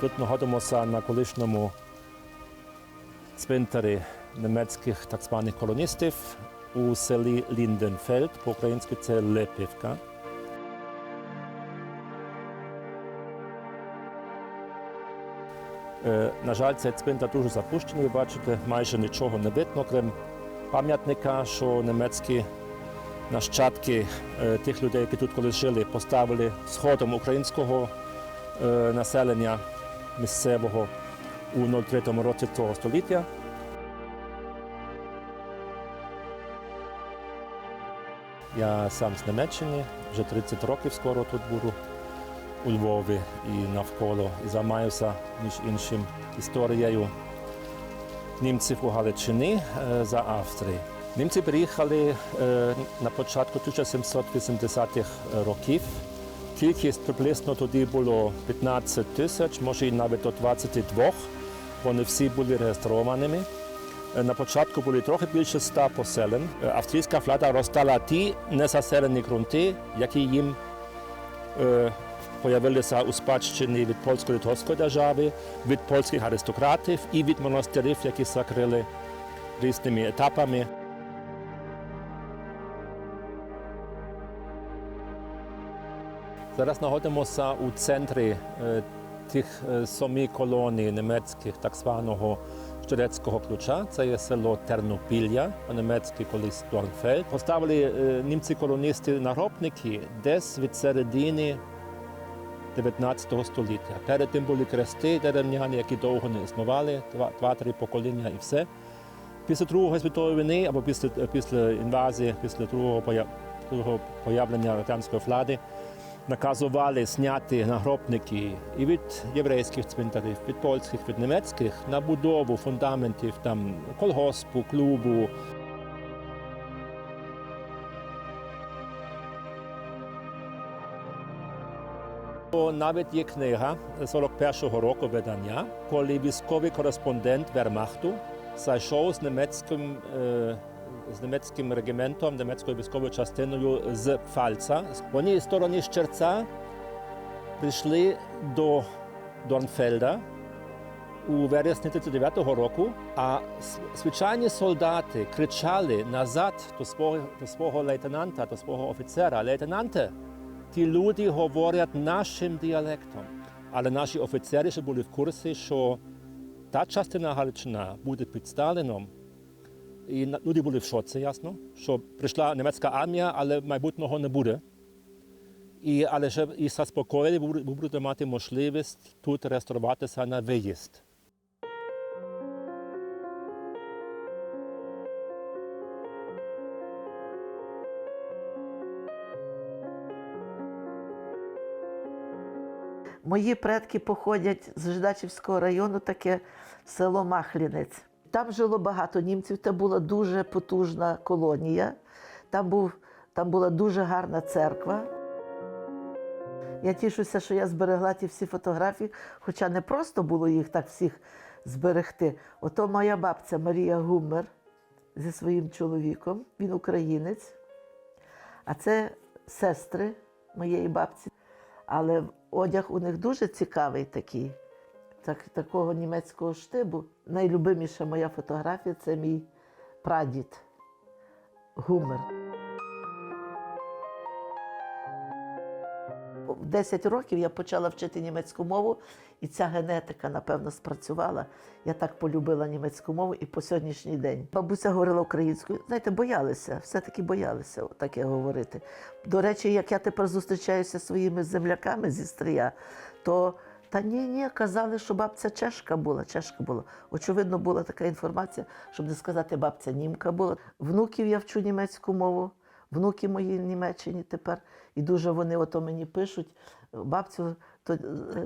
Тут знаходимося на колишньому цвинтарі німецьких так званих колоністів у селі Лінденфельд, по-українськи це Лепівка. Е, На жаль, цей цвинтар дуже запущений. Ви бачите, майже нічого не видно, крім пам'ятника, що німецькі нащадки е, тих людей, які тут колись жили, поставили сходом українського е, населення місцевого у 03 році цього століття. Я сам з Німеччини, вже 30 років скоро тут буду у Львові і навколо. І займаюся, між іншим, історією німців у Галичині е, за Австрії. Німці приїхали е, на початку 1780-х років. Кількість приблизно тоді було 15 тисяч, може і навіть до 22. Вони всі були реєстрованими. На початку були трохи більше 100 поселень. Австрійська влада роздала ті незаселені ґрунти, які їм е, у спадщині від польсько-литовської держави, від польських аристократів і від монастирів, які закрили різними етапами. Зараз знаходимося у центрі е, тих е, семи колоній німецьких так званого Штурецького ключа. Це є село Тернопілля, по-німецьки колись Дорнфельд. Поставили е, німці-колоністи наробники десь від середини 19 століття. Перед тим були крести дерев'яні, які довго не існували, два- два-три покоління і все. Після Другої світової війни або після, після інвазії, після другого, другого появлення радянської влади наказували зняти нагробники і від єврейських цвинтарів, від польських, від німецьких на будову фундаментів там, колгоспу, клубу. Навіть є книга 41-го року видання, коли військовий кореспондент Вермахту зайшов з німецьким, е, з німецьким регіментом, німецькою військовою частиною з Пфальца. Вони з сторони Щерця прийшли до Дорнфельда у вересні 39-го року, а звичайні солдати кричали назад до свого, до свого лейтенанта, до свого офіцера. Лейтенанте, ті люди говорять нашим діалектом. Але наші офіцери ще були в курсі, що та частина Галичина буде під Сталіном. І люди були в шоці, ясно, що прийшла німецька армія, але майбутнього не буде. І, але ще і заспокоїли, ви будете- мати можливість тут реєструватися на виїзд. Мої предки походять з Ждачівського району, таке село Махлінець. Там жило багато німців, це була дуже потужна колонія. Там, був, там була дуже гарна церква. Я тішуся, що я зберегла ті всі фотографії, хоча не просто було їх так всіх зберегти. Ото моя бабця Марія Гумер зі своїм чоловіком, він українець. А це сестри моєї бабці. Але одяг у них дуже цікавий такий, так, такого німецького штибу. Найлюбиміша моя фотографія це мій прадід Гумер. В 10 років я почала вчити німецьку мову, і ця генетика, напевно, спрацювала. Я так полюбила німецьку мову і по сьогоднішній день. Бабуся говорила українською. Знаєте, боялися, все-таки боялися таке говорити. До речі, як я тепер зустрічаюся зі своїми земляками зі стрия, то та ні, ні, казали, що бабця чешка була, чешка була. Очевидно, була така інформація, щоб не сказати, бабця німка була. Внуків я вчу німецьку мову. Внуки мої Німеччині тепер, і дуже вони ото мені пишуть. Бабцю, то,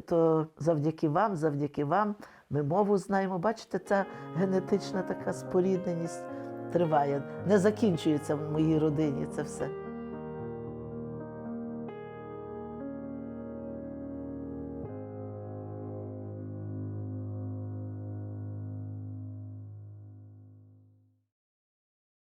то завдяки вам, завдяки вам, ми мову знаємо. Бачите, ця генетична така спорідненість триває. Не закінчується в моїй родині це все.